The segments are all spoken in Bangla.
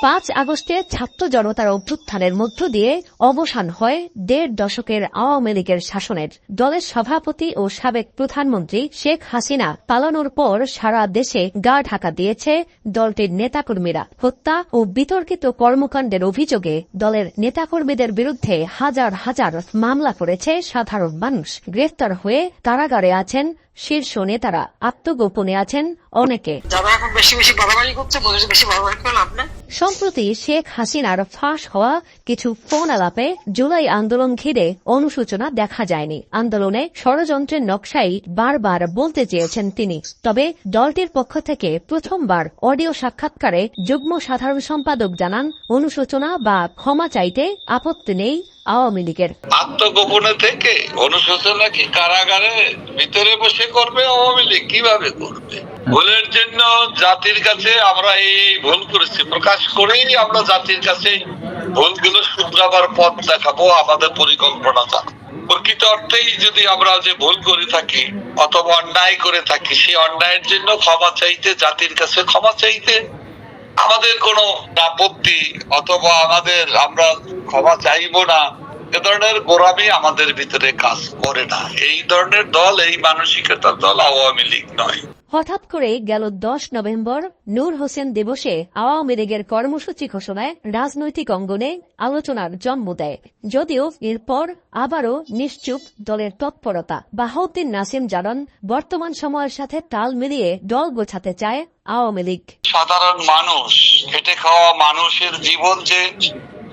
পাঁচ আগস্টে ছাত্র জনতার অভ্যুত্থানের মধ্য দিয়ে অবসান হয় দেড় দশকের আওয়ামী লীগের শাসনের। দলের সভাপতি ও সাবেক প্রধানমন্ত্রী শেখ হাসিনা পালানোর পর সারা দেশে গা ঢাকা দিয়েছে দলটির নেতাকর্মীরা। হত্যা ও বিতর্কিত কর্মকাণ্ডের অভিযোগে দলের নেতাকর্মীদের বিরুদ্ধে হাজার হাজার মামলা করেছে সাধারণ মানুষ। গ্রেফতার হয়ে কারাগারে আছেন শীর্ষ নেতারা আত্মগোপনে আছেন অনেকে। যারা এখন বেশি বেশি বাড়াবাড়ি করছে বেশি বাড়াবাড়ি করে লাভ নেই। সম্প্রতি শেখ হাসিনার ফাঁস হওয়া কিছু ফোন আলাপে জুলাই আন্দোলন ঘিরে অনুসূচনা দেখা যায়নি। আন্দোলনে ষড়যন্ত্রের নকশাই বারবার বলতে চেয়েছেন তিনি। তবে দলটির পক্ষ থেকে প্রথমবার অডিও সাক্ষাৎকারে যুগ্ম সাধারণ সম্পাদক জানান অনুশোচনা বা ক্ষমা চাইতে আপত্তি নেই আওয়ামী লীগের। আত্মগোপনে থেকে অনুশোচনা কি? কারাগারে ভিতরে বসে করবে আওয়ামী লীগ? কীভাবে করবে? ভুলের জন্য জাতির কাছে আমরা এই ভুল করেছি। প্রকাশ করেই আমরা জাতির কাছে ভুলগুলো শুধরাবার পথ দেখাবো, আমাদের পরিকল্পনা প্রকৃত অর্থেই যদি আমরা যে ভুল করে থাকি অথবা অন্যায় করে থাকি, সেই অন্যায়ের জন্য ক্ষমা চাইতে, জাতির কাছে ক্ষমা চাইতে আমাদের কোনো আপত্তি অথবা আমাদের আমরা ক্ষমা চাইব না, এ ধরনের গোড়ামি আমাদের ভিতরে কাজ করে না। এই ধরনের দল, এই মানসিকতার দল আওয়ামী লীগ নয়। হঠাৎ করে গেল দশ নভেম্বর, নূর হোসেন দিবসে আওয়ামী লীগের কর্মসূচি ঘোষণায় রাজনৈতিক অঙ্গনে আলোচনার জন্ম দেয়। যদিও এরপর আবারও নিশ্চুপ দলের তৎপরতা। বাহাউদ্দিন নাসিম জানান, বর্তমান সময়ের সাথে তাল মিলিয়ে দল গোছাতে চায় আওয়ামী লীগ। সাধারণ মানুষ, খেটে খাওয়া মানুষের জীবন যে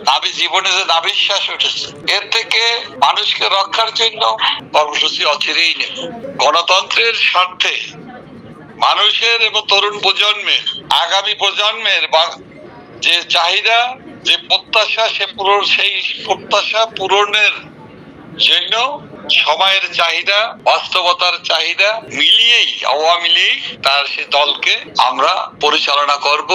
নাবি জীবনে যে নাবিশ্বাস উঠেছে, এর থেকে মানুষকে রক্ষার জন্য কর্মসূচি অচিরেই নেব গণতন্ত্রের স্বার্থে মানুষের এবং তরুণ প্রজন্মের, আগামী প্রজন্মের যে চাহিদা, যে প্রত্যাশা, সে পূরণ, সেই প্রত্যাশা পূরণের জন্য সময়ের চাহিদা, বাস্তবতার চাহিদা মিলিয়েই, আওয়ামী লীগ তার সে দলকে আমরা পরিচালনা করব।